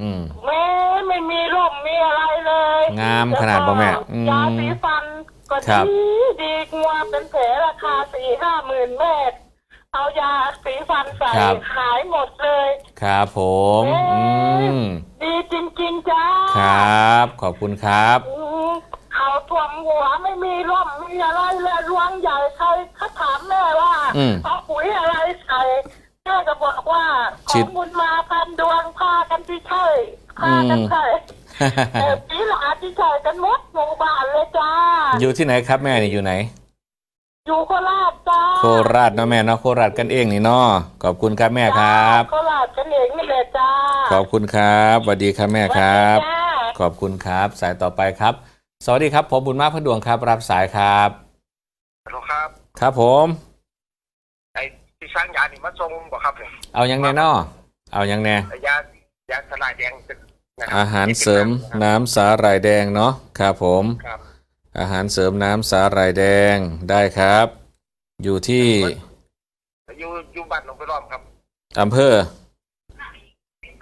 เขาท่วมหัวอืมแม่ไม่มีร่มมีอะไรเลยงามขนาดบ่แม่อืมยาสีฟันก็ครับ ดีดีงัวเป็นแผลราคาสี่ห้าหมื่นแม่เอายาสีฟันใส่ขายหมดเลย ครับผมอืมดีจริงๆจ้าครับ ขอบคุณครับ อืมเขาท่วมหัวไม่มีร่มมีอะไรเลยรวงใหญ่ใครเขาถามแม่ว่าอืมเอาปุ๋ยอะไรใส่แม่ก็บอกว่าขชิอด งบุญมาพันดวงพา กันที่ใช่พากันใช่เออปีหลานที่ใช่กันหมดหมู่บ้านเลยจ้า อยู่ที่ไหนครับแม่นี่อยู่ไหน อยู่โคราชจ้า โคราชเนาะแม่เนาะโคราชกันเองนี่เนาะขอบคุณครับแม่ครับ โคราชกันเองนี่แหละจ้า ขอบคุณครับสวัสดีครับแม่ครับสวัสดีจ้าขอบคุณครับ สายต่อไปครับ สวัสดีครับ ผมบุญมากพระดวงครับ รับสายครับฮัลโหลครับ ครับผมไอ้ที่สร้างยานี่มาส่งบ่ครับเนี่ยเอายังแน่นอเอายังแน่ไอ้ยา ยาสลายแดงนะคบอาหารเสริมน้ำสาหร่ายแดงเนาะครับผม ครับอาหารเสริมน้ำสาหร่ายแดงได้ครับ อยู่ที่อยู่อยู่บ้านหนองไปล้อมครับอำเภอ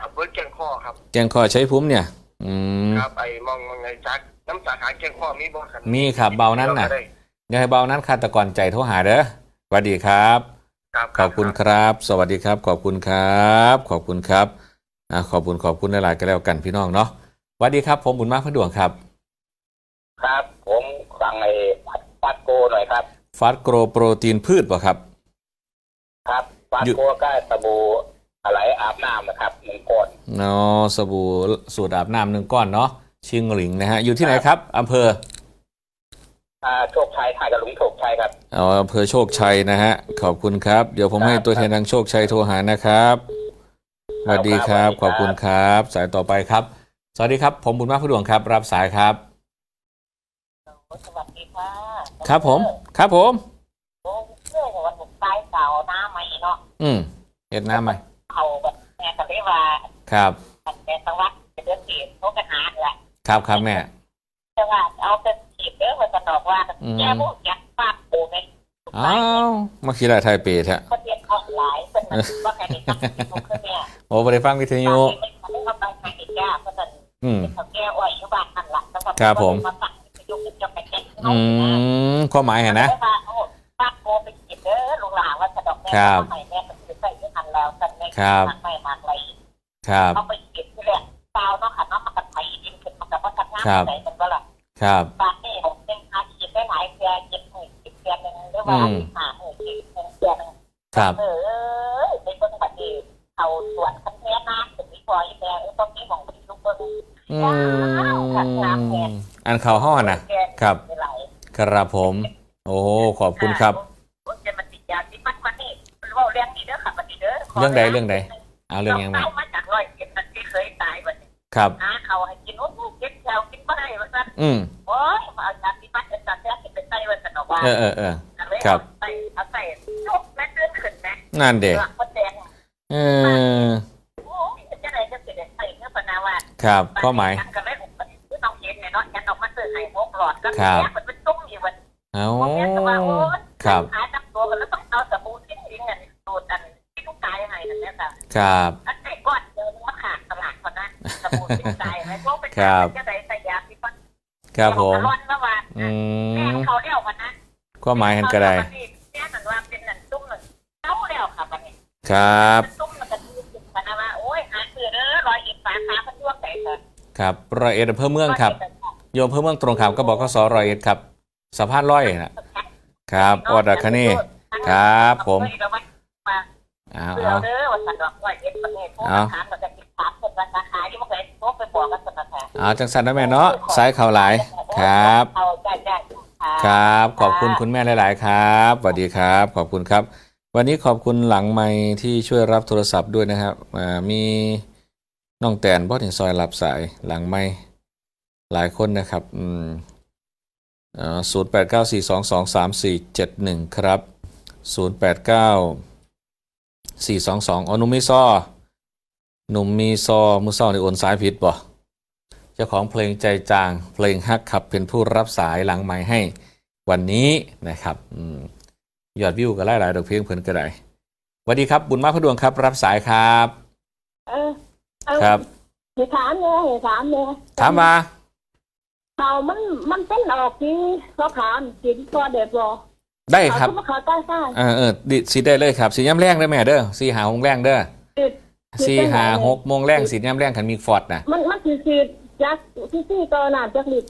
อำเภอแก่งข้อครับแกงคอใช้พุ่มเนี่ย อืม ครับไอ้มองไงจักน้ำสาขาแก่งข้อมีบ่ครับมีครับเบานั้นน่ะ ได้อย่าให้เบานั้นคาตะกอนใจโทรหาเด้อสวัสดีครับ ครับขอบคุณครับ สวัสดีครับ ขอบคุณครับ ขอบคุณครับ อะขอบคุณขอบคุณหลายๆก็แล้วกันพี่น้องเนาะสวัสดีครับ ผมบุญมากพระดวงครับ ครับ ผมฟังไอ้ฟัดโกหน่อยครับ ฟาสโกรโปรตีนพืชป่ะครับ ครับฟัดอยู่โกก็สบู่อะไรอาบน้ำนะครับหนึ่งก้อนเนาะสบู่สูตรอาบน้ำหนึ่งก้อนเนาะชิงหลิงนะฮะอยู่ที่ไหนครับอำเภออ่าโชคชัยถ่ายกับลุงโชคชัยครับเอาอำเภอโชคชัยนะฮะขอบคุณครับ เดี๋ยวผมให้ตัวแทนทางโชคชัยโทรหานะครับ สวัสดีครับ ขอบคุณครับ สายต่อไปครับ สวัสดีครับ ผมบุญมากพระดวงครับ รับสายครับ สวัสดีค่ะครับผม ครับผมโอ้เรื่องวันบุกใต้เก่าหน้าใหม่เนาะอืมเฮ็ดน้ำไหมเขาแบบแม่ก็ได้ว่าครับแม่สังวัดเป็นเรื่องเสียเขากันหาแหละครับครับแม่แต่ว่าเอาแต่ฉีดเด้อมันจะบอกว่าอืมแกพวกยักษ์ปากปูในอ้าวมาคิดอะไรไทยเปรตฮะคนเรีย นออนไลน์เป็นมันว่าใครได้ทำที่ผมคือเนี่ยโอ้ไปได้ฟังวิทยุเขาได้ทำบางงานอีกแก่เพราะฉะนั้นอืมเขาแก้อ่อยอยู่บ้านนั่นแหละแล้วก็ครับผมมาสั่งไปยกขึ้นจะไปแก้อืมความหมายเห็นนะปากโกไปฉีดเด้อลุงหลานว่าจะดอกแม่ครับใหม่แม่ก็คือใส่ที่ทันแล้วกันแม่ครับ ไม่มากเลยครับ เขาไปฉีดที่แหละเปล่าเนาะค่ะเนาะมันกันไถดินขึ้นมันกับว่ากันน้ำครับใส่กันก็ล่ะครับ บางนี่ผมเป็นอาชีพได้หลายเดือนเจ็ดหมื่นสิบเดือนหนึ่งหรือว่าอืมหาหมื่นสิบเดือนหนึ่ง ครับ เออเบื้องบัดนี้เขาสวนคันแท้น้ำถึงมีพออีแม่เออต้องมีของคุณลูกเบิ้งอืมอันเขาห้อนะครับหลครับผม โอ้ ขอบคุณครับ จะมาติดยาที่มันวันนี้มันว่าเรื่องนี้เด้อค่ะวันนี้เด้อเรื่องใดเรื่องใด เอาเรื่องยังไงมาจากร้อยเก็บมันที่เคยตายวันนี้ครับ หาเขาให้กินโอ้โหเก็บแถวกินไม่ได้วันนั้นอืมโอ้ยมาเอาจากที่บ้านอาจารย์แท้กินเป็นไส้วันสนอกว่า เออเออเออ เอาเลยครับเอาใส่เอาใส่ยกแม่เลื่อนขึ้นนะงานเด็กหลักคนแดงเออโอ้ยจะได้จะเสด็จใส่เนื้อปนาว่าครับข้อหมายก็เลยผมก็ต้องเห็นเนี่ยเนาะยันออกมาซื้อไข่มุกหลอดก็ครับแยกมันเป็นตุ้มอยู่วันเอาผมแยกแต่ว่าโอ้ยครับหาจับตัวกันแล้วต้องเอาสบู่ทิ้งทิ้งกันสูตรอันที่ลูกตายให้นั่นแหละค่ะครับอันไหนก้อนเดินมาขาดตลาดคนนั้นสบู่ทิ้งตายไหมพวกเป็นครับจะได้ใส่ยาที่มันครับผมร้อน แล้วว่าอืแม่มเขาเรียกวันนั้นข้อหมายเห็นก็ได้แม่นั่นว่าเป็นนั่นตุ้มนั่นเต้าแล้วค่ะวันนี้ครับตุ้มมันก็ดูสิกันนะว่าโอ้ยหาซื้อเด้อร้อยอีกสาขาพันยวงใส่เถอะครับร้อยเอ็ดอำเภอเมืองครับ โยมอำเภอเมืองตรงขามก็บอกก็สอร้อยเอ็ดครับสะพานร้อยนะครับออดาคานี่ครับ ผมเอาเสือเอาเด้อว่าสันดอกร้อยเอ็ดประเทศพวกเอาทหารมันจะติดถามคนราคาที่มันเคยพวกไปบอกกันสนับสนุนเอาจังสันนะแม่เนาะสายข่าวหลายครับ เอาได้ได้ครับ ขอบคุณคุณแม่หลาย ๆ ครับสวัสดีครับ ขอบคุณครับ วันนี้ขอบคุณหลังไม้ที่ช่วยรับโทรศัพท์ด้วยนะครับอ่ามีน้องแตนบอสถึงซอยรับสายหลังไม้หลายคนนะครับอืมศูนย์แปดเก้าสี่สองสองสามสี่เจ็ดหนึ่งครับศูนย์แปดเก้าสี่สองสองอนุมิซอหนุ่มมีซอมือซอในโอนสายผิดบ่เจ้าของเพลงใจจาง เพลงฮักขับเป็นผู้รับสายหลังไม้ให้วันนี้นะครับอืมยอดวิวก็ไล่หลายดอกเพลงเพิ่นก็ได้สวัสดีครับ บุญมากพระดวงครับ รับสายครับ เออเอาครับสิถามเนี่ยให้ถามเนี่ยถามมาเขามันมันเป็นออกที่เขาถามสินตัวเด็ดบ่ได้ครับเขามาเขาใต้ใต้เออเออดิสีได้เลยครับสีย้ำแรงเด้อแม่เด้อสีหาหงแรงเด้อติดสีหาหกโมงแรงสีย้ำแรงขันมีฟอร์ดนะมันมันสิสิ จักที่ที่ตัวน้ำจักลิตร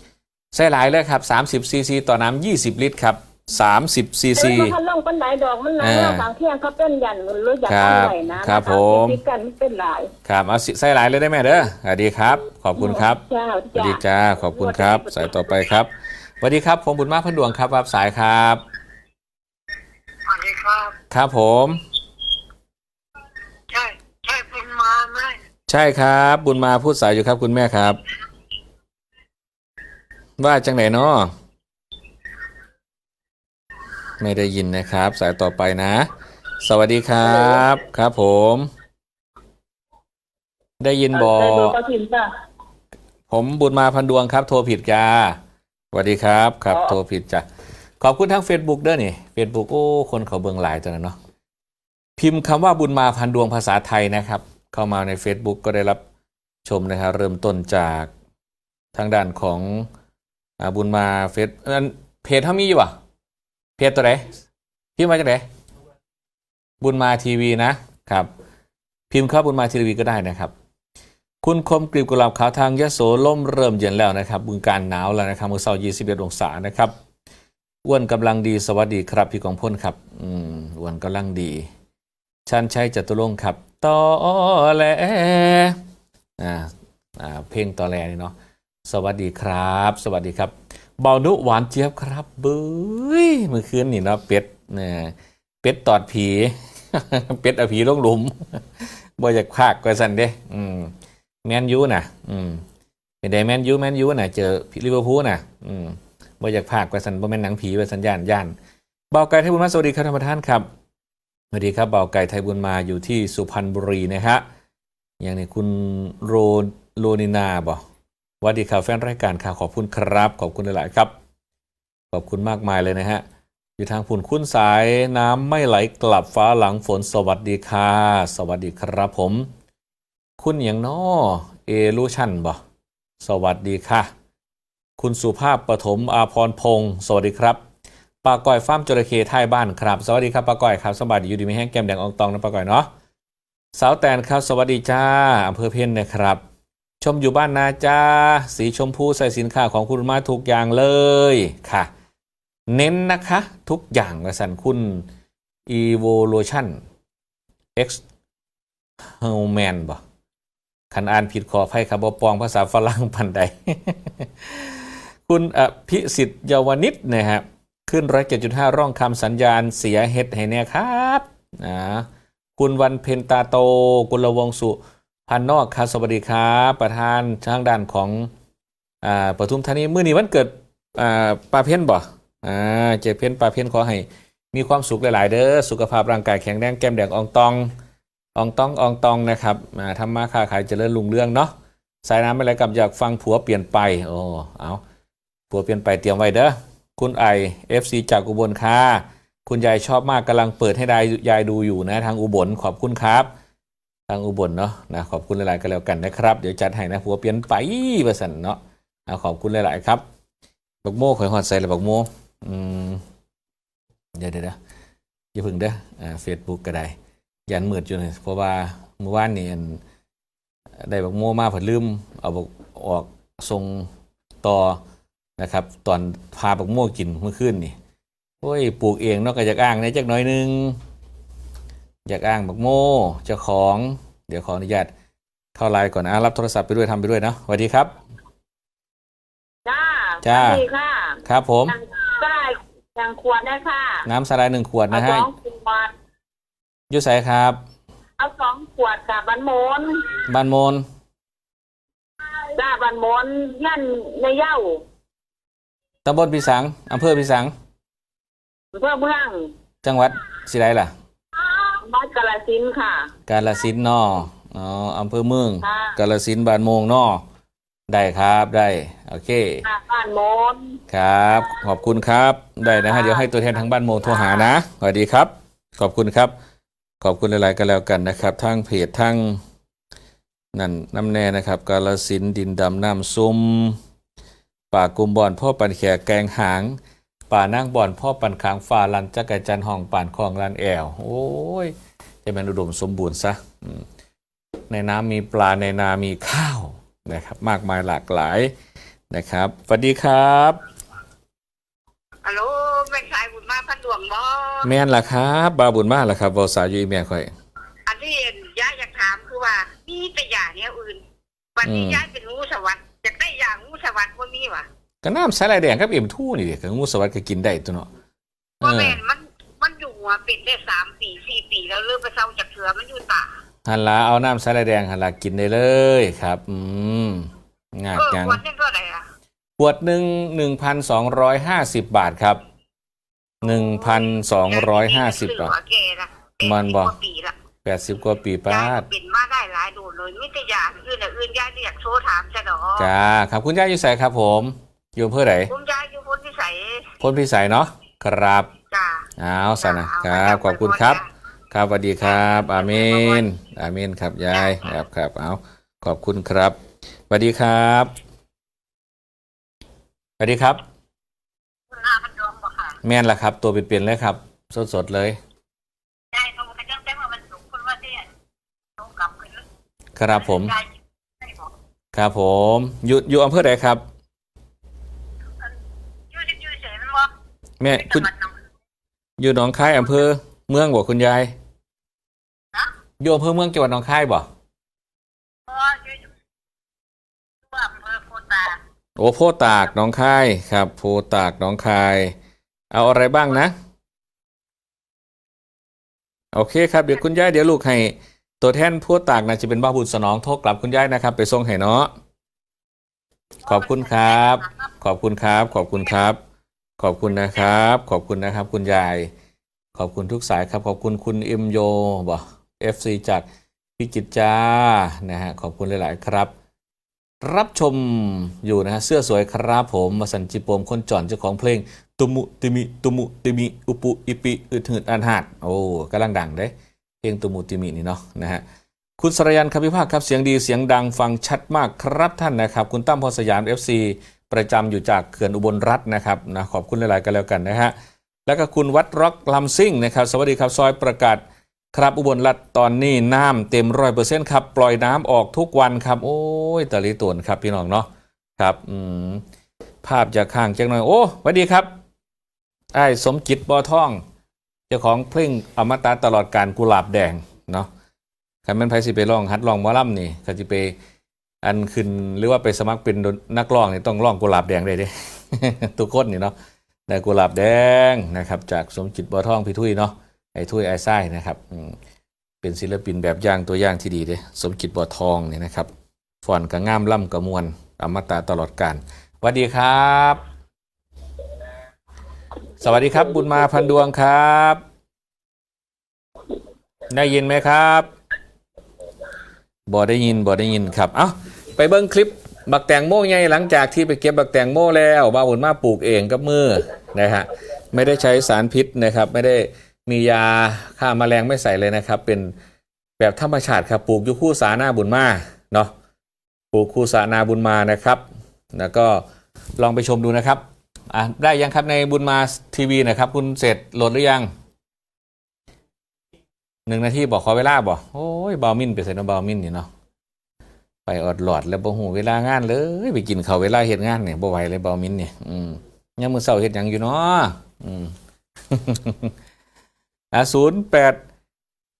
ใส่หลายเลยครับ 30ซีซีต่อน้ำ20 ลิตรครับ 30ซีซีเออมันพันลงปันไหนดอกมันหนาอ่าบางเที่ยงเขาเป็นยันมันรู้อยากครับเอาไหวนะครับผม ติดกันมันเป็นหลายครับเอาสิใส่หลายเลยได้แม่เด้อสวัสดีครับ ขอบคุณครับจ้าสวัสดีจ้าขอบคุณครับ สายต่อไปครับสวัสดีครับ ผมบุญมากพันดวงครับรับสายครับ สวัสดีครับ ครับผม ใช่ครับ บุญมาพูดสายอยู่ครับคุณแม่ครับ ว่าจังไหนเนาะไม่ได้ยินนะครับ สายต่อไปนะ สวัสดีครับ ครับผม ได้ยินบอได้ดูกก็กินจ้ะผมบุญมาพันดวงครับ โทรผิดจ้าสวัสดีครับ ครับอ๋อโทรผิดจ้ะขอบคุณทั้ง Facebook ด้วยนี่ Facebook โอ้คนเขาเบืองหลายตัวนะเนาะพิมพ์คำว่าบุญมาพันดวงภาษาไทยนะครับ เข้ามาใน Facebook ก็ได้รับชมนะครับเริ่มต้นจากทางด้านของอาบุญมาเฟซอันเพจเขามีอยู่ป่ะเพจตัวไหนพิมพ์มาจากไหนบุญมาทีวีนะครับ พิมพ์เข้าบุญมาทีวีก็ได้นะครับ คุณคมกลีบกุหลาบขาวทางยะโสล่มเริ่มเย็นแล้วนะครับบึงการหนาวแล้วนะครับเมื่อเช้า21องศานะครับอ้วนกำลังดีสวัสดีครับพี่กองพ่นครับอืมอ้วนกำลังดี ชันชัยจตุรงค์ครับตอแหลอ่าอ่าเพลงตอแหลนี่เนาะสวัสดีครับ สวัสดีครับเบานุหวานเจี๊ยบครับเบ้ยเมื่อคืนนี่เนาะเป็ดเนี่ยเป็ดตอดผี เป็ดอผีลงหลุมบ่อยากพากกว่าสันเด้อืมแมนยูน่ะอืมเป็นไดแมนยูแมนยูน่ะเจอลิเวอร์พูลน่ะอืมบ่อยากพากกว่าสันบ่แม่นหนังผีว่าสัญญาณย่านเบาไก่ไทยบุญมาสวัสดีครับท่านประธานครับ สวัสดีครับเบาไก่ไทยบุญมาอยู่ที่สุพรรณบุรีนะฮะอย่างนี้คุณโรโรนินาบ่สวัสดีครับแฟนรายการข่าวขอบคุณครับ ขอบคุณหลายๆครับ ขอบคุณมากมายเลยนะฮะอยู่ทางผุนคุ้นสายน้ำไม่ไหลกลับฟ้าหลังฝนสวัสดีค่ะสวัสดีครับผม คุณอย่างนอเอลูชันบ่สวัสดีค่ะ คุณสุภาพปฐมอาพรพงศ์สวัสดีครับ ปาก้อยฟ้าร์มจระเข้ท้ายบ้านครับ สวัสดีครับปาก้อยครับสบายดีอยู่ดีไม่แห้งแก้มแดงอองตองนะปาก้อยเนาะสาวแตนครับ สวัสดีจ้าอำเภอเพียนนะครับ ชมอยู่บ้านนาจ้าสีชมพูใส่สินค้าของคุณมาทุกอย่างเลยค่ะ เน้นนะคะ ทุกอย่างกระสันคุณ evolution x h u m a n บ่คันอ่านผิดขออภัยครับบ่ปองภาษาฝรั่งพันใด คุณอภิสิทธิ์เยาวนิชนะฮะ ขึ้นร้อยเจ็ดจุดห้าร่องคำสัญญาณเสียเฮ็ดให้แน่ครับนะคุณวันเพ็ญตาโตกุลวงสุพันนอกครับสวัสดีครับประธานทางด้านของอ่าปทุมธานีมื้อนี้วันเกิดอ่าปาเพ่นบ่อ่าเจเพ่นปาเพ่นขอให้ มีความสุขหลาย ๆ เด้อสุขภาพร่างกายแข็งแรงแก้มแดงอองตองอองตองอองตองนะครับอ่าทำมาค้าขายเจริญรุ่งเรืองเนาะสายน้ำไม่ไรกับอยากฟังผัวเปลี่ยนไปโอ้เอาผัวเปลี่ยนไปเตรียมไว้เด้อ คุณไอเอฟซีจากอุบลค่ะ คุณยายชอบมากกำลังเปิดให้ได้ยายดูอยู่นะ ทางอุบลขอบคุณครับ ทางอุบลเนาะนะขอบคุณหลายๆกันแล้วกันนะครับ เดี๋ยวจัดให้นะผัวเปลี่ยนไปประสันเนาะเอาขอบคุณหลายๆครับบักโม่ข่อยหอดใส่เลยบักโม่อืมเดี๋ยวเดี๋ยวเดี๋ยวอย่าพึ่งเด้ออ่าเฟซบุ๊กก็ได้ยันมืดอยู่เลยเพราะว่าเมื่อวานนี่ได้บักโม่มาผัดลืม เอาบักออกทรงต่อ นะครับ ตอนพาบักโม่กินเมื่อคืนนี่โอ้ยปลูกเองเนาะก็อยากอ้างในจักหน้อยหนึงอยากอ้างบักโม่เจ้าของ เดี๋ยวขออนุญาตเข้าไลน์ก่อนนะรับโทรศัพท์ไปด้วยทำไปด้วยเนาะสวัสดีครับ จ้าจ้าสวัสดีค่ะ ครับผมยังก็ได้ยังขวดได้ค่ะ น้ำสไลด์หนึ่งขวดเอานะสฮะองขวดอยุไสครับ เอาสองขวดค่ะบันโมนบ้านโมนจ้าบันโมนยันในเย้า ตำบลพิสังอำเภอพิสัง เพื่อเมืองจังหวัดสิไรล่ะ บ้านกาลสินธุ์ค่ะ กาลสินธุ์นออ๋ออำเภอเมืองค่ะ กาลสินธุ์บานโมงนอได้ครับได้โอเค ค่ะบ้านโมน ครับ ขอบคุณครับ ได้นะฮะ เดี๋ยวให้ตัวแทนทางบ้านโมงโทรหานะ สวัสดีครับ ขอบคุณครับ ขอบคุณหลาย ๆ กันแล้วกันนะครับ ทั้งเพจทั้งนั่นน้ำแน่นะครับ กาลสินธุ์ดินดำน้ำซุม ป่ากุมบอนพ่อปันแขกแกงหาง ป่านั่งบ่อนพ่อปันขางฝ่าลันจักรจันทร์ห้องป่านคลองลันแอวโอ้ยจะเป็นอุดมสมบูรณ์ซะอืมในน้ำมีปลาในนามีข้าวนะครับ มากมายหลากหลายนะครับสวัสดีครับฮัลโหลเป็นชายบุญมาพันดวงบ่แม่นล่ะครับบาบุญมากล่ะครับบอสาวอยูอีเมียข่อย อันที่ย่าอยากถามคือว่ามีแต่ยาเนี้ยอื่น วันนี้อืมย่าเป็นงูสวัสดิ์อยากได้ยางูสวัสดิ์ ว่ามีวะก็น้ำใสลายแดงครับเอ็มทู่นี่เด็กงูสวัสดิ์ก็กินได้ตัวเนาะเอว่าอแม่นมันมันอยู่หัวเป็นได้สามปีสี่ปีแล้วเริ่มไปเศร้าจากเถือมันอยู่ตาหันละเอาน้ำใสลายแดงหันละกินได้เลยครับ อืมงาเออจังวันนี้เท่าไหร่อะขวดหนึ่งหนึ่งพันสองร้อยห้าสิบบาทครับหนึ่งพันสองร้อยห้าสิบบาทแกละมันบ่แปดสิกว่าปีละแปด สิบกว่าปีป้าย่าดเป็นมาได้หลายโดดเลยมีแต่ยาอื่นอะอื่นย่าอยากโชว์ถามจะดอกจ้าครับคุณย่าอยู่ใส่ครับ ผมอยู่อำเพื่อไหนคุณยายอยู่พ้นที่ใส่พ้นพิสัยเนาะครับจ้าเอาสะนะครับขอบคุณครับ ครับสวัสดีครับอาเมนอาเมนครับยายครับครับเอาขอบคุณครับสวัสดีครับสวัสดีครับคุณอาพันดวงบ่ค่ะแม่นละครับ ตัวเปลี่ยนๆเลยครับ สดๆเลยยายโทรไปแจ้งแจ้งว่ามันสูงคนว่าเนี่ยโทรกลับคืน ครับผมยายไม่บอกครับผมอยู่อยู่อำเภอไหนครับยืดยืดเฉยมันบอกแม่คุณจังหวัดหนองอยู่หนองคายอำเภอเมืองบ่คุณยายนะอยู่อำเภอเมืองจังหวัดหนองคายบ่เพราะยืดตัวอำเภอโพตาโอ้โพตากหนองคายครับโพตากหนองคาย เอาอะไรบ้างนะ โอเคครับเดี๋ยวคุณยายเดี๋ยวลูกให้ ตัวแทนโพตากนะจะเป็นบ้าบุญสนองโทรกลับคุณยายนะครับ ไปส่งให้เนาะขอบคุณครับ ขอบคุณครับ ขอบคุณครับ ขอบคุณนะครับ ขอบคุณนะครับ คุณยาย ขอบคุณทุกสายครับ ขอบคุณคุณเอ็มโยบ่เอฟซีจากพิจิตรจ้านะฮะขอบคุณหลาย ๆ ครับ รับชมอยู่นะฮะเสื้อสวยครับผมมาสันจิปมคนจอนเจ้าของเพลงตุมุติมิตุมุติมิอุปุอิปิอึดหืดอันหาดโอ้กำลังดังเด้ เพลงตุมุติมินี่เนาะนะฮะคุณสรยันคำพิพากษ์ครับเสียงดีเสียงดังฟังชัดมากครับท่านนะครับ คุณตั้มพรสยาม FC ประจำอยู่จากเขื่อนอุบลรัฐนะครับนะขอบคุณหลาย ๆ กันแล้วกันนะฮะแล้วก็คุณวัดร็อกลำซิ่งนะครับ สวัสดีครับซอยประกาศครับอุบลรัฐตอนนี้น้ำเต็มร้อยเปอร์เซ็นต์ครับปล่อยน้ำออกทุกวันครับโอ้ยตะลิตวนครับพี่น้องเนาะครับอืมภาพจากข้างจักหน่อยโอ้สวัสดีครับไอ้สมจิตบอท่อง เจ้าของเพลงอมตะตลอดการกุหลาบแดงเนาะใครเป็นไพสิไปร้องฮัดร้องมอลำนี่เขาจะไปอันขึ้นหรือว่าไปสมัครเป็นนักร้องนี่ต้องร้องกุหลาบแดงได้เด้ทุกคนนี่เนาะแต่กุหลาบแดงนะครับจากสมจิตบอทองพี่ทุยเนาะไอ้ถ้วยไอ้ไส้นะครับอืเป็นศิลปินแบบอย่างตัวอย่างที่ดีเด้สมจิตบัวทองเนี่ยนะครับฟอนกับง่ามล่ำกับมวลอมตะตลอดกาลสวัสดีครับ สวัสดีครับ บุญมาพันดวงครับ ได้ยินไหมครับบอได้ยินบอได้ยินครับเอ้าไปเบิ้งคลิปบักแตงโมไงหลังจากที่ไปเก็บบักแตงโมแล้วบ้าบุญมาปลูกเองกับมือนะฮะไม่ได้ใช้สารพิษนะครับ ไม่ได้มียาฆ่าแมลงไม่ใส่เลยนะครับ เป็นแบบธรรมชาติครับปลูกอยู่คู่สาหน้าบุญมาเนาะปลูกคู่สานาบุญมานะครับ แล้วก็ลองไปชมดูนะครับ อะได้ยังครับในบุญมาทีวีนะครับ คุณเสร็จโหลดหรือยังหนึ่งนาทีบอกขอเวลาบอกโอ้ยบามินไปใส่น้ำบามินนี่เนาะไปอดหลอดแล้วบ่หูเวลางานเลยไปกินเขาวเวลาเฮ็ดงานเนี่ยบ่ไหวเลยบามินเนี่ยอืมยังมือเสาร์เฮ็ดหยังอยู่เนาะอืมอ่าศูนย์แปด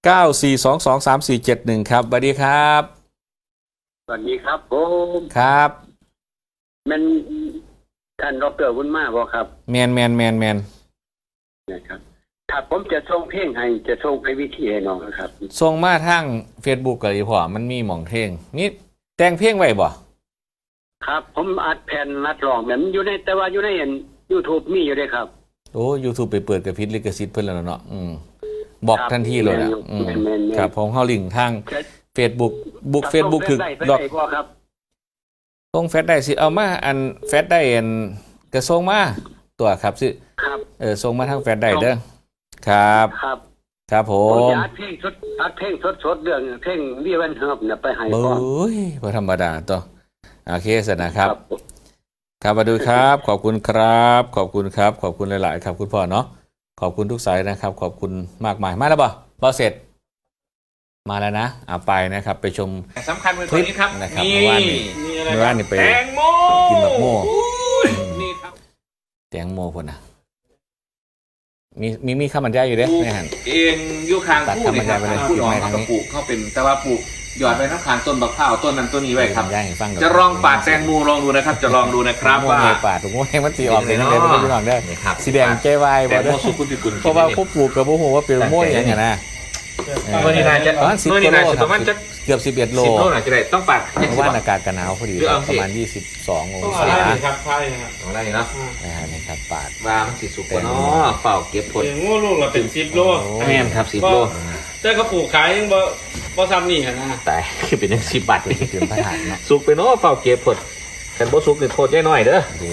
เก้าสี่สองสองสามสี่เจ็ดหนึ่งครับสวัสดีครับสวัสดีครับผมครับแมัน ท่านดอกเตอรบุญมาบ่ครับ แมนแมนแมนแมนนะครับถ้าผมจะส่งเพลงให้จะส่งไปวิธีให้น้องนะครับ ส่งมาทาง Facebook กับอีพอมันมีหม่องเพลงนี่แต่งเพลงไว้บ่ครับ ผมอัดแผ่นนัดร้องแบบมันอยู่ในแต่ว่าอยู่ในยูทูบมีอยู่ด้วยครับ โอ้ YouTube ไปเปิดกับพิษลิขสิทธิ์เพิ่นแล้วเนาะอืมบอกครับทันทีเลยนะอืมแม่นแม่นแม่นครับผมเฮาลิงก์ทางแค่ Facebook บุก Facebook ถึกไปดอกได้บ่ครับ ส่งแฟซได้สิเอามาอันแฟซได้อันก็ส่งมาตัวครับสิครับ เออส่งมาทางแฟซได้เด้อครับ ครับ ครับผผมมจะอัดเพลงสดอัดเพลงสดสดๆเรื่องเพลงวีวันเฮิบเนี่ยไปให้เบ้พ่อยบ่ธรรมดาตัวโอเคเสร็จนะครับผมครับมาดูครับ ขอบคุณครับ ขอบคุณครับ ขอบคุณหลาย ๆ ครับ คุณพ่อเนาะขอบคุณทุกสายนะครับ ขอบคุณมากมายมาแล้วบ่บอเสร็จ มาแล้วนะเอาไปนะครับไปชมสำคัญเป็นตัวนี้ครับนะครับนี่เมื่อวานนี้นี่อะไรเมื่อวานนี้ไปแตงโมกินบักโม่อุ้ยนี่ครับแตงโมคนนะมีมีมีข้าวมันย่าอยู่เด้ในหันเองอยูคางตัดพูดเลยครับธรรมดาไปเลยพูดออกกินไม่มาทางกนี้ระปลูกเขาเป็นแต่ว่าปลูกหยอดไปทั้งคางต้นบักข้าวต้นนั้นต้นนี้ไว้ครับย่าให้ฟังก่นจะลองปาดแตงโมลองดูนะครับ จะลองดูนะครับโม่ว่าเงยปาดถูกโม่เงมันตีออกเลยนั่นเลยไม่ได้พี่น้องได้อนี่ครับสีแดงใจวายแตบ่งโมเด้อสุกุลติกุลเพราะว่าพวกปลูกกับพวกหัวว่าเป็นโม่อย่างเงี้ยนะ เมื่อนี้นายจะประมาณสิบเมื่อกินี้โลนายคจะรับประมาณจะเกือบสิบเอ็ดโลสิบโลหน่อยจะได้ต้องปาดเพราะว่าอากาศกันหนาวพอดีหรือเอาปสิระมาณ22องศาครับใช่ครับเอาได้เนาะนะฮะนี่ครับปาดว่ามันสิสุกกว่าเนาะเปล่าเก็บผลเองงูลูกเราเป็นสิบโลโอ้แม่นครับสิบโลแต่เขาปลูกขายยังบ่บ่ซ้ำนี่หั่นนะแต่คือเป็นยังสิบบาทเป็นเตือนพระหัตถ์เนาะสุกไปเนาะเปล่าเก็บผลแต่บ่สุกนี่โทษย่หน่อยเด้อโอเค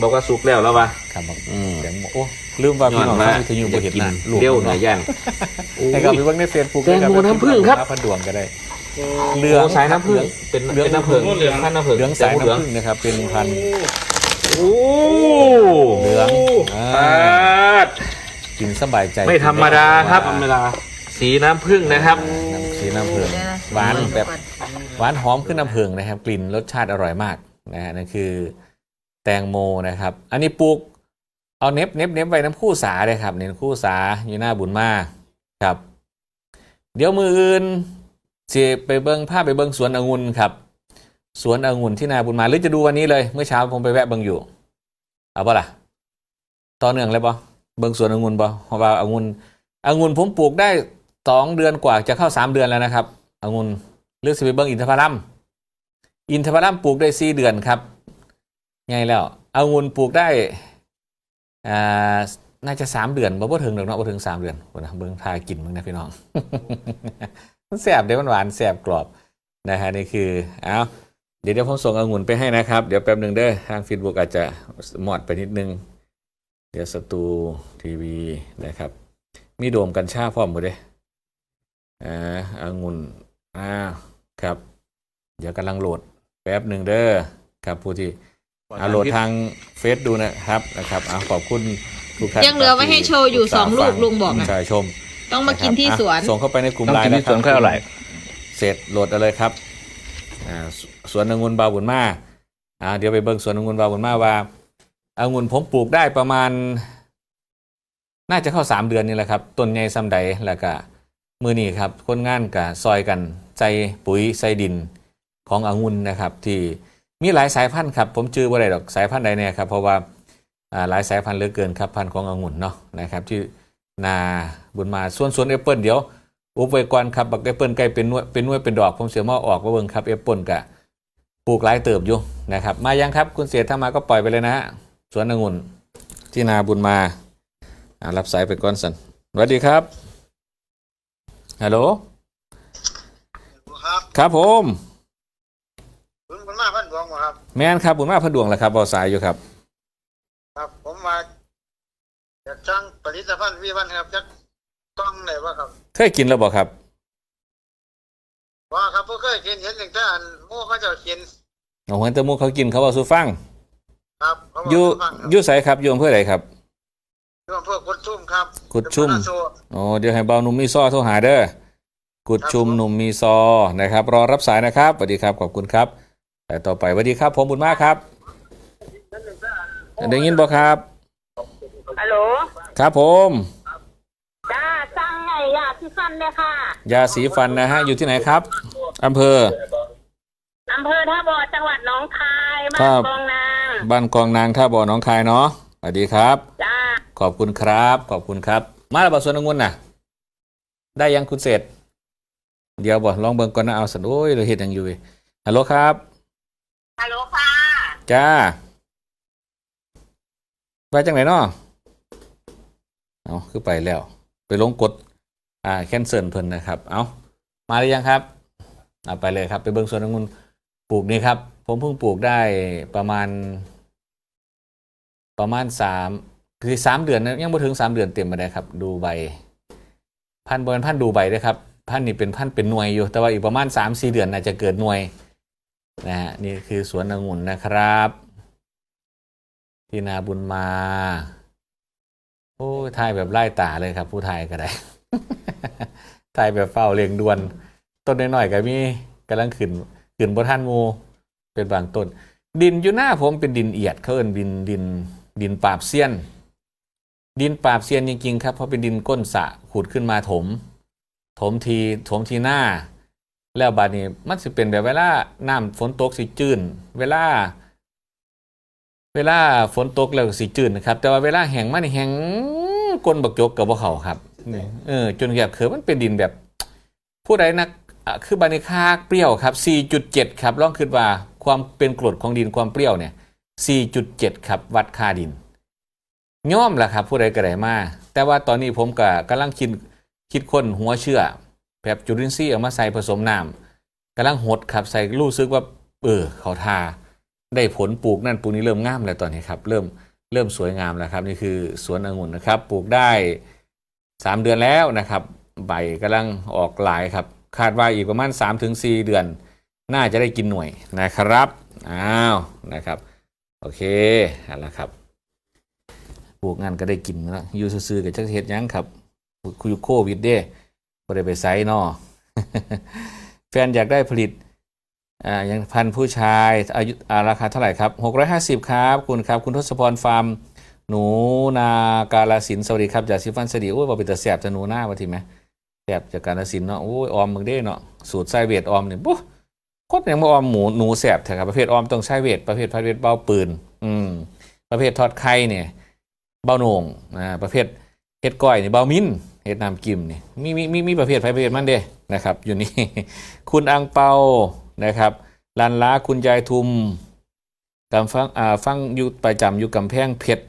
บอกว่าสุกแล้วแล้ววะ ครับบอกอืมแตงโมโอ้ลืมว่าพี่น้องเขาจะอยู่บ่เห็นกินนะลูกเร็วหเนาะน่อยย่านให้กับพี่เบิ่งในเฟซบุ๊กแตงโมน้ำผึ้งครับ พันดวงก็ได้โอ้เหลืองโสายน้ำผึ้งเป็นเหลืองเป็นน้ำผึ้งเหลืองพันธุ์น้ำผึ้งเหลืองสายแตโมเหลืองน้ำผึ้งนะครับ เป็นพันธุ์โอ้เหลืองอ่าปาดกินสบายใจไม่ธรรมดาครับธรรมดาสีน้ำผึ้งนะครับ น้ำสีน้ำผึ้งหวานแบบ หวานหอมขึ้นน้ำผึ้งนะครับ กลิ่นรสชาติอร่อยมากนะฮะนั่นคือ แตงโมนะครับ อันนี้ปลูกเอาเน็บเน็บเน็บไว้น้ำคู่สาเลยครับเน้นคู่สาอยู่หน้าบุญมาครับ เดี๋ยวมืออื่นสิไปเบิ้งภาพไปเบิ้งสวนองุ่นครับสวนองุ่นที่นาบุญมาหรือจะดูวันนี้เลยเมื่อเช้าผมไปแวะเบิ้งอยู่เอาปะล่ะต่อเนื่องเลยปะเบิ้งสวนองุ่นปะเพราะว่าองุ่นองุ่นผมปลูกได้สองเดือนกว่าจะเข้าสามเดือนแล้วนะครับองุ่นเลือกสิไปเบิ้งอินทผลัมอินทผลัมปลูกได้สี่เดือนครับ ไงแล้วองุ่นปลูกได้อ่าน่าจะสามเดือนบ่บ่ถึงดอกเนาะบ่ถึงสามเดือนโอ้นะเบิ่งทากินมึงนะพี่น้องมันแสบเดี๋ยวมันหวานแสบกรอบนะฮะนี่คือเอาเดี๋ยวเดี๋ยวผมส่งองุ่นไปให้นะครับ เดี๋ยวแป๊บหนึ่งเด้อทางฟีดบุ๊กอาจจะหมอดไปนิดนึง เดี๋ยวสตูทีวีนะครับ มีโดมกัญชาพร้อมหมดเลยอ่าองุ่นอ่าครับ เดี๋ยวกำลังโหลดแป๊บหนึ่งเด้อครับผู้ที่ เอาโหลดทางเฟซดูนะครับนะครับเอาขอบคุณทุกท่านยังเหลือไว้ให้โชว์อยู่สองลูกลุงบอกอะใช่ชมต้องมากินที่สวนะส่งเข้าไปในกลุ่มต้องไลกินน์ที่นะครัสวนค่อยอร่อยเสร็จโหลดเอาเลยครับอ่าสสวนองุ่นบาวบุญมาอ่าเดี๋ยวไปเบิ่งสวนองุ่นบาวบุญมาว่าองุ่นผมปลูกได้ประมาณ น่าจะเข้าสามเดือนนี่แหละครับต้นใหญ่ซ้ำใดแล้วก็มือนี้ครับคนงานกับซอยกันใส่ปุ๋ยใส่ดินขององุ่นนะครับที่ มีหลายสายพันธุ์ครับ ผมจื้อว่าไรดอกสายพันธุ์ใดเนี่ยครับเพราะว่าหลายสายพันธุ์เหลือเกินครับพันธุ์ขององุ่นเนาะนะครับที่นาบุญมาส่วนสวนแอปเปิลเดี๋ยวอุบไว้ก่อนครับบักแอปเปิลใกล้เป็นนวยเป็นนวยเป็นดอกผมเสียมาออกว่าเบิ่งครับแอปเปิลกะปลูกหลายเติบอยู่นะครับ มายังครับคุณเสียถ้ามาก็ปล่อยไปเลยนะฮะสวนองุ่นที่นาบุญมาอ่ารับสายไปก่อนสันสวัสดีครับฮัลโหลครับ ครับผม คุณคุณมาพันดวงบ่ครับ แม่นครับบุญมาพระดวงแหละครับบอสายอยู่ครับ ครับ ผมมาจากช่างผลิตภัณฑ์วิวันครับจักต้องไหนวะครับเคยกินแล้วบอกครับว่าครับเพิ่งเคยกินเห็นอย่างแต่อันหมู่เขาเจะกินเอาหัวตะมูเขากินเขาบอกสู้ฟังครับเขาบอกอยู่ให้ฟังครับอยู่ใสครับอยู่อำเภอไหนครับอยู่อำเภอกุดชุ่มครับกุดชุ่ม เป็นพระโซ โอ้เดี๋ยวให้เบาหนุ่มมีซอโทรหาเด้อกุดชุมหนุ่มมีซอนะครับ รอรับสายนะครับสวัสดีครับขอบคุณครับ แต่ต่อไปสวัสดีครับ ผมบุญมากครับได้ยินบ่ครับฮัลโหลครับผมจ้าสั่งไงยาที่ฟันเลยค่ะ ยาสีฟันนะฮะ อยู่ที่ไหนครับอำเภออำเภอท่าบ่อจังหวัดหนองคายบ้าครันบกองนางบ้านกองนางท่าบ่อหนองคายเนาะสวัสดีครับจ้าขอบคุณครับ ขอบคุณครับ มาแล้วบ่สวนองุ่นน่ะได้ยังคุณเสร็จ เดี๋ยวบ่ลองเบิ่งก่อนนะเอาสันโอ้ยเราเฮ็ดหยังอยู่เว้ยฮัลโหลครับฮัลโหลค่ะ จ้าไปจังไหนเนาะเอาคือไปแล้ว ไปลงกด อ่าแคนเซิลเพิ่นนะครับ เอามาหรือยังครับเอาไปเลยครับ ไปเบิ่งสวนองุ่นปลูกนี่ครับ ผมเพิ่งปลูกได้ประมาณ ประมาณสามคือสามเดือนนะยังไม่ถึงสามเดือนเต็มมาได้ครับ ดูใบ พันธุ์บเป็นพันธุ์ดูใบด้วยครับ พันธุ์นี่เป็นพันธุ์เป็นหน่วยอยู่ แต่ว่าอีกประมาณ3 4เดือนน่าจะเกิดหน่วย นะฮะนี่คือสวนองุ่นนะครับ ที่นาบุญมาโอ้ยถ่ายแบบไล่ตาเลยครับ ผู้ถ่ายก็ได้ถ่ายแบบเฝ้าเรียงดวน ต้นน้อยๆก็มีกำลังขึ้นขึ้นบนท่านหมูเป็นบางต้น ดินอยู่หน้าผมเป็นดินเอียดเขาเอิ้นดินดินดินปราบเซียน ดินปราบเซียนจริงๆครับเพราะเป็นดินก้นสะขุดขึ้นมาถม ถมทีถมทีหน้า แล้วบาดนี้มันสิเป็นแบบเวลาน้ำฝนตกสิจื้นเวลา เวลาฝนตกแล้วก็สิจื้นนะครับ แต่ว่าเวลาแห้งมันนี่แห้งก้นบักจกกับบ่เขาครับนี่เออจนแบบคือมันเป็นดินแบบ ผู้ใดนักอะคือบานิคาเปรี้ยวครับ 4.7 ครับลองคิดว่าความเป็นกรดของดินความเปรี้ยวเนี่ย 4.7 ครับ วัดค่าดินย่อมล่ะครับ ผู้ใดก็ได้มาแต่ว่าตอนนี้ผมก็กำลังคิดคิดค้นหัวเชื่อ แบบจุลินทรีย์เอามาใส่ผสมน้ำกำลังหดครับใส่รู้สึกว่าเออเขาทา ได้ผลปลูกนั่นปลูกนี้เริ่มงามแล้วตอนนี้ครับ เริ่มเริ่มสวยงามแล้วครับนี่คือสวนองุ่นนะครับ ปลูกได้ 3 เดือนแล้วนะครับใบกำลังออกหลายครับ คาดว่าอีกประมาณ 3-4 เดือน น่าจะได้กินหน่วยนะครับอ้าวนะครับ โอเคเอาละครับปลูกงานก็ได้กินแล้วอยู่ซื่อๆกับจักเฮ็ดยังครับคุยโควิดเด้ บ่ได้ไปไซนอแฟนอยากได้ผลิตอ่ายังพันผู้ชายอายุอาราคาเท่าไหร่ครับ 650 ครับ คุณครับ คุณทศพรฟาร์ม หนูนากาลสินสวัสดีครับจากซิฟันสดีโอ้ยบอเป็นตาแสบจะหนูหน้ามาทีไหมแสบจากกาลสินเนาะโอ้ยออมมึงได้เนาะสูตรไซเวทออมเนี่ยปุ๊โคตรยังมาออมหมูหนูแสบเถอะครับประเภทออมต้องใช้เวทประเภทพัดเวทเบาปืน อืม ประเภททอดไข่เนี่ยเบาโหน่งอ่าประเภทเฮ็ดก้อยเนี่ยเบามิ้น เฮ็ดน้ำกิมเนี่ยมีมีมีมีประเภทไฟประเภทมันเด้นะครับ อยู่นี่คุณอังเปานะครับลันล้าคุณยายทุมกำฟังอ่าฟังอยู่ประจำอยู่กำแพงเพชร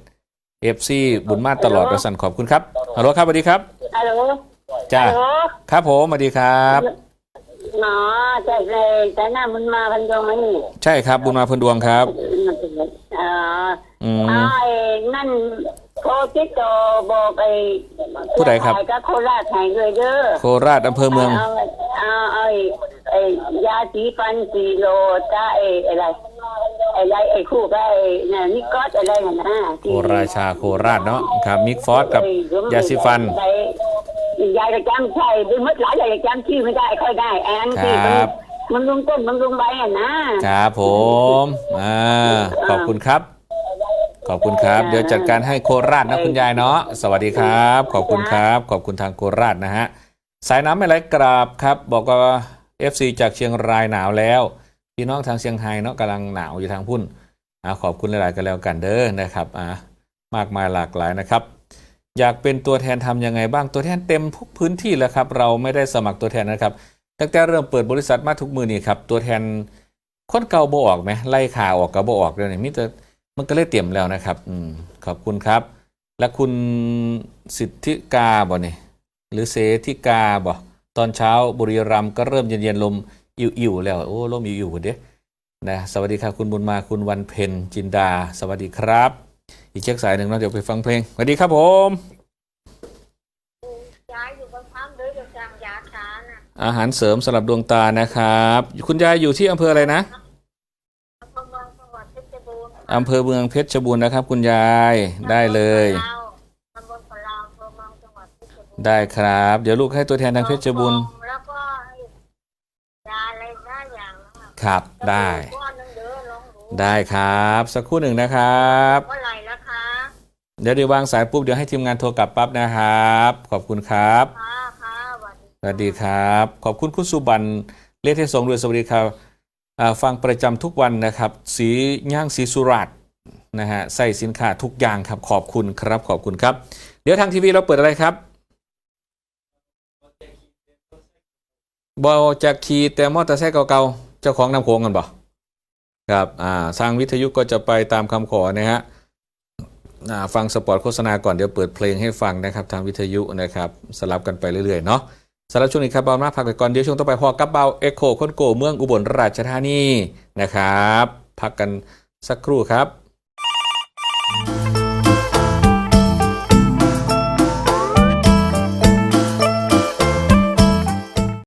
เอฟซีบุญมาตลอดประสันขอบคุณครับฮัลโหลครับสวัสดีครับฮัลโหลจ้าฮัลโหลครับผมสวัสดีครับหนอใช่เลยแต่หน้ามันมาพันดงนี่ใช่ครับบุญมาพลดวงครับอ๋ออืมไอ้นั่น โทรติดต่อบอกไอ้ผู้ใดครับขายก็โคราชแห่งเลยเด้อโคราชอำเภอเมือง เอาเอาไอ้ไอ้ยาสีฟันสีโลจ้าไอ้อะไรไอ้ไรไอ้คู่ก็ไอ้น่ะนี่ก็อะไรน่ะนะโคราชาโคราชเนาะครับมิกฟอสกับยาสีฟันไอ้ยายจะจำใช่เป็นมดหลายยายจะจำชื่อไม่ได้ค่อยได้แอนที่ครับ มันลุงต้นมันลุงใบอะนะครับผมอ่าขอบคุณครับ ขอบคุณครับ เดี๋ยวจัดการให้โคราชนะคุณยายเนาะสวัสดีครับ ขอบคุณครับ ขอบคุณทางโคราชนะฮะสายน้ำไม่ไหลกราบครับ บอกว่า FC จากเชียงรายหนาวแล้วพี่น้องทางเชียงไฮ้เนาะกำลังหนาวอยู่ทางพุ่นอ่าขอบคุณหลาย ๆ กันแล้วกันเด้อนะครับอ่ามากมายหลากหลายนะครับ อยากเป็นตัวแทนทำยังไงบ้างตัวแทนเต็มทุกพื้นที่แล้วครับ เราไม่ได้สมัครตัวแทนนะครับตั้งแต่เริ่มเปิดบริษัทมาทุกมือนี่ครับตัวแทนคนเก่าบ่ออกไหมไล่ข่าวออกกับบ่ออกเดี๋ยวนี้มิแต่ มันก็เลยเตรียมแล้วนะครับอืมขอบคุณครับ และคุณสิทธิกาบ่เนี่ยหรือเสธิกาบ่ตอนเช้าบุรีรัมย์ก็เริ่มเย็นๆลมอิ่วๆแล้วโอ้ลมอิ่วๆเด้นะสวัสดีครับคุณบุญมาคุณวันเพ็ญจินดา สวัสดีครับ อีกเช็คสายหนึ่งเนาะเดี๋ยวไปฟังเพลงสวัสดีครับผมยายอยู่กับพัมด้วยกับจางยาชาน่ะอาหารเสริมสำหรับดวงตานะครับ คุณยายอยู่ที่อำเภออะไรนะ อำเภอเมืองเพชรบูรณ์นะครับ คุณยายได้เลย ตำบลปะลาวอำเภอเมืองจังหวัดเพชรบูรณ์ได้ครับ เดี๋ยวลูกให้ตัวแทนทางเพชรบูรณ์แล้วก็ให้ยาอะไรได้อย่างนะครับครับ ได้ ก้อนหนึงเด้อลองดูได้ครับ สักครู่หนึ่งนะครับ เมื่อไหร่แล้วคะเดี๋ยวเดี๋ยววางสายปุ๊บเดี๋ยวให้ทีมงานโทรกลับปั๊บนะครับ ขอบคุณครับ ค่ะค่ะสวัสดี สวัสดีครับ ขอบคุณคุณสุบันเลขที่สองด้วยสวัสดีครับอ่า ฟังประจำทุกวันนะครับ สีย่างสีสุราษฎร์นะฮะใส่สินค้าทุกอย่างครับขอบคุณครับขอบคุณครับ เดี๋ยวทางทีวีเราเปิดอะไรครับบอจากขี่แต่มอเตอร์ไซค์เก่าๆเจ้าของนำโค้งกันบ่ครับอ่าทางวิทยุก็จะไปตามคำขอนะฮะอ่าฟังสปอร์ตโฆษณาก่อนเดี๋ยวเปิดเพลงให้ฟังนะครับ ทางวิทยุนะครับ สลับกันไปเรื่อยๆเนาะ สำหรับช่วงนี้ครับบอลมาพักก่อนเดี๋ยวช่วงต่อไปพอกับเบาเอ็กโคคนโกเมืองอุบลราชธานีนะครับ พักกันสักครู่ครับ